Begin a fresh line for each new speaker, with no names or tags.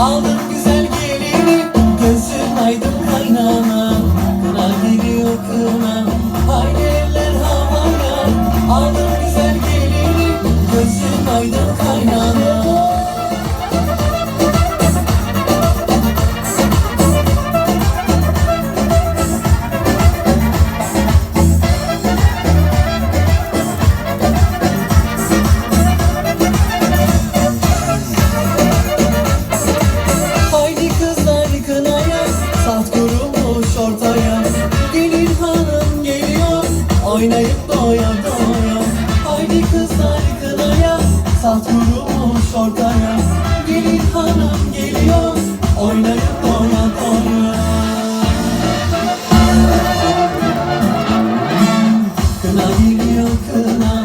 Aldım güzel gelini Gözüm aydın kaynana. Kına geliyor kına Haydi eller havaya. Aldım güzel gelini Gözüm aydın kaynana. Oynayıp doya doya Haydi kızlar kınaya Salt vurulmuş ortaya. Gelin hanım geliyor Oynayıp doya doya Kına geliyor kına